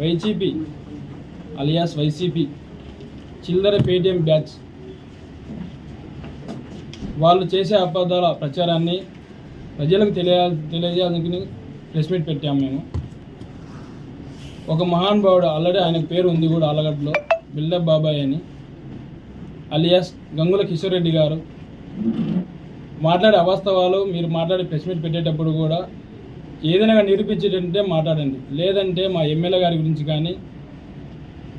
YCP alias YCP చిల్లర Paytm batch. వాళ్ళు చేసే అబద్ధాల ప్రచారాన్ని ప్రజలకు తెలియ తెలియజేయాలని ప్రెస్ మీట్ పెట్టాము మేము. ఒక మహానుభావుడు ఆల్రెడీ ఆయన పేరు ఉంది కూడా ఆలగడ్డలో బిల్డప్ బాబాయ్ అని. అలియాస్ గంగుల కిషోర్ రెడ్డి గారు. మాట్లాడే అవాస్తవాలు మీరు మాట్లాడే ప్రెస్ మీట్ పెట్టేటప్పుడు కూడా ఏదైనా నిరూపించేటంటే మాట్లాడండి. లేదంటే మా ఎమ్మెల్యే గారి గురించి కానీ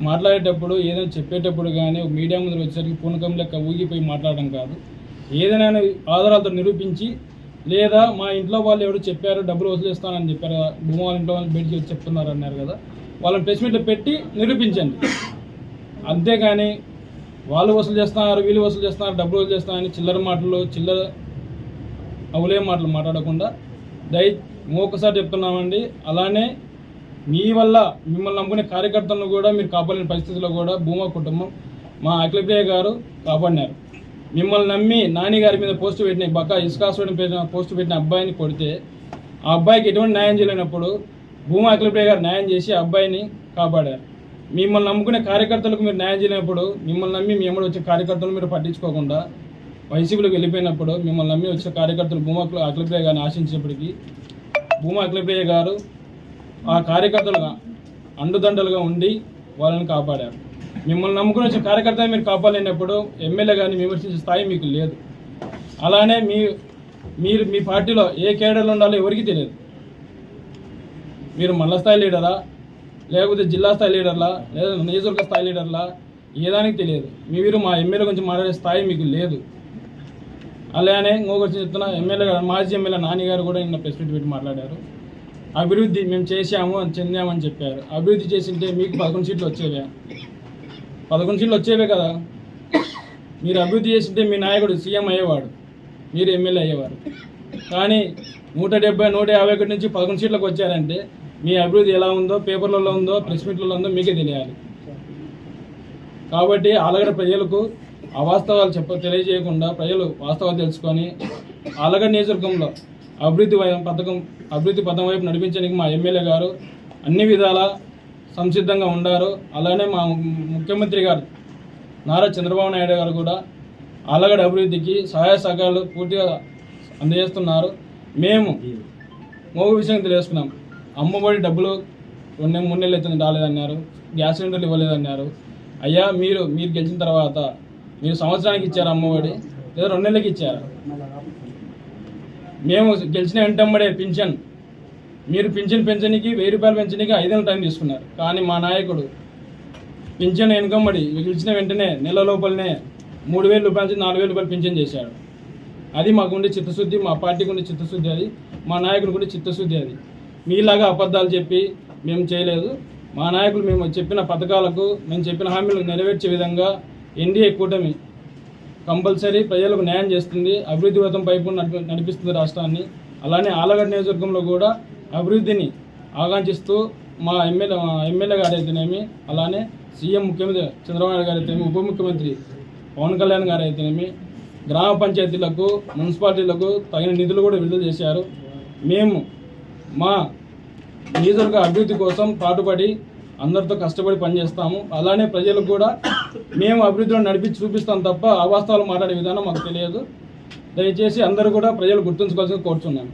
మాట్లాడేటప్పుడు ఏదైనా చెప్పేటప్పుడు కానీ ఒక మీడియా ముందు వచ్చేసరికి పూనకం లెక్క ఊగిపోయి మాట్లాడడం కాదు. ఏదైనా ఆధారాలతో నిరూపించి లేదా మా ఇంట్లో వాళ్ళు ఎవరు చెప్పారు డబ్బులు వసూలిస్తానని చెప్పారు కదా, భూమి వాళ్ళ ఇంట్లో వాళ్ళు బయటికి వచ్చి చెప్తున్నారు అన్నారు కదా వాళ్ళని ప్రెస్ మీట్లో పెట్టి నిరూపించండి. అంతేగాని వాళ్ళు వసూలు చేస్తున్నారు వీళ్ళు వసూలు చేస్తున్నారు డబ్బులు వసూలు చేస్తున్నారని చిల్లర మాటలు చిల్లర అవులే మాటలు మాట్లాడకుండా దయ ఇంకొకసారి చెప్తున్నామండి అలానే మీ వల్ల మిమ్మల్ని నమ్ముకునే కార్యకర్తలను కూడా మీరు కాపాడిన పరిస్థితుల్లో కూడా భూమా కుటుంబం మా అఖిలప్రియ గారు కాపాడినారు. మిమ్మల్ని నమ్మి నాని గారి మీద పోస్ట్ పెట్టిన బక్క ఇసుకాసుడి పెట్టిన పోస్ట్ పెట్టిన అబ్బాయిని కొడితే ఆ అబ్బాయికి ఎటువంటి న్యాయం చేయలేనప్పుడు భూమా అఖిలప్రియ గారు న్యాయం చేసి ఆ అబ్బాయిని కాపాడారు. మిమ్మల్ని నమ్ముకునే కార్యకర్తలకు మీరు న్యాయం చేయనప్పుడు మిమ్మల్ని నమ్మి మీ ఎమ్మడి వచ్చే కార్యకర్తలు మీరు పట్టించుకోకుండా వైసీపీలోకి వెళ్ళిపోయినప్పుడు మిమ్మల్ని నమ్మి వచ్చే కార్యకర్తలు భూమా అఖిలప్రియ గారిని ఆశించినప్పటికీ భూమా అఖిలప్రియ గారు ఆ కార్యకర్తలుగా అండుదండలుగా ఉండి వాళ్ళని కాపాడారు. మిమ్మల్ని నమ్ముకుని వచ్చిన కార్యకర్తలు మీరు కాపాడలేనప్పుడు ఎమ్మెల్యే గారిని విమర్శించే స్థాయి మీకు లేదు. అలానే మీ మీరు మీ పార్టీలో ఏ కేడర్లు ఉండాలో ఎవరికీ తెలియదు. మీరు మండల స్థాయి లీడరా లేకపోతే జిల్లా స్థాయి లీడర్లా లేదా నియోజకవర్గ స్థాయి లీడర్లా ఏదానికి తెలియదు. మీరు మా ఎమ్మెల్యే గురించి మాట్లాడే స్థాయి మీకు లేదు. అలానే ఇంకొకటి చెప్తున్నా. ఎమ్మెల్యే గారు మాజీ ఎమ్మెల్యే నాన్నగారు కూడా నిన్న ప్రెస్ మీట్ పెట్టి మాట్లాడారు. అభివృద్ధి మేము చేశాము అని చెందామని చెప్పారు. అభివృద్ధి చేసింటే మీకు పదకొండు సీట్లు వచ్చేవే. పదకొండు సీట్లు వచ్చేవే కదా. మీరు అభివృద్ధి చేసింటే మీ నాయకుడు సీఎం అయ్యేవాడు. మీరు ఎమ్మెల్యే అయ్యేవారు. కానీ నూట డెబ్బై నూట యాభై ఒకటి నుంచి పదకొండు సీట్లకు వచ్చారంటే మీ అభివృద్ధి ఎలా ఉందో పేపర్లలో ఉందో ప్రెస్ మీట్లలో ఉందో మీకే తెలియాలి. కాబట్టి ఆలగడ ప్రజలకు అవాస్తవాలు చెప్ప తెలియజేయకుండా ప్రజలు వాస్తవాలు తెలుసుకొని అలగడ్ నియోజకవర్గంలో అభివృద్ధి పథకం అభివృద్ధి పథం వైపు నడిపించడానికి మా ఎమ్మెల్యే గారు అన్ని విధాల సంసిద్ధంగా ఉండారు. అలానే మా ముఖ్యమంత్రి గారు నారా చంద్రబాబు నాయుడు గారు కూడా అలగడ్ అభివృద్ధికి సహాయ సహకారాలు పూర్తిగా అందజేస్తున్నారు. మేము మోగు విషయం తెలియజేసుకున్నాం. అమ్మఒడి డబ్బులు రెండు మూడు నెలలు అవుతుంది రాలేదన్నారు. గ్యాస్ సిలిండర్లు ఇవ్వలేదన్నారు. అయ్యా మీరు మీరు గెలిచిన తర్వాత మీరు సంవత్సరానికి ఇచ్చారు అమ్మఒడి? లేదా రెండు నెలలకి ఇచ్చారు? మేము గెలిచిన వెంటమ్మడే పింఛన్. మీరు పింఛన్ పెంచడానికి వెయ్యి రూపాయలు పెంచడానికి ఐదేళ్ళ టైం తీసుకున్నారు. కానీ మా నాయకుడు పింఛన్ వెనుకమ్మడి గెలిచిన వెంటనే నెల లోపలనే మూడు వేల రూపాయల నుంచి నాలుగు వేల రూపాయలు పింఛన్ చేశాడు. అది మాకు ఉండే చిత్తశుద్ధి మా పార్టీకి ఉండే చిత్తశుద్ధి అది మా నాయకుడికి ఉండే చిత్తశుద్ధి అది. మీలాగా అబద్ధాలు చెప్పి మేము చేయలేదు. మా నాయకులు మేము చెప్పిన పథకాలకు మేము చెప్పిన హామీలు నెరవేర్చే విధంగా ఎన్డీఏ కూటమి కంపల్సరీ ప్రజలకు న్యాయం చేస్తుంది అభివృద్ధి పథం పైపు నడిపి నడిపిస్తుంది రాష్ట్రాన్ని. అలానే ఆలగడ్డ నియోజకవర్గంలో కూడా అభివృద్ధిని ఆకాంక్షిస్తూ మా ఎమ్మెల్యే ఎమ్మెల్యే గారైతేనేమి అలానే సీఎం ముఖ్యమంత్రి చంద్రబాబు నాయుడు గారైతేనేమి ఉప ముఖ్యమంత్రి పవన్ కళ్యాణ్ గారు అయితేనేమి గ్రామ పంచాయతీలకు మున్సిపాలిటీలకు తగిన నిధులు కూడా విడుదల చేశారు. మేము మా నియోజకవర్గ అభివృద్ధి కోసం పాటుపడి అందరితో కష్టపడి పనిచేస్తాము. అలానే ప్రజలకు కూడా మేము అభివృద్ధిలో నడిపించి చూపిస్తాం తప్ప అవాస్తవాలు మాట్లాడే విధానం మాకు తెలియదు. దయచేసి అందరూ కూడా ప్రజలు గుర్తుంచుకోవాల్సింది కోరుతున్నాను.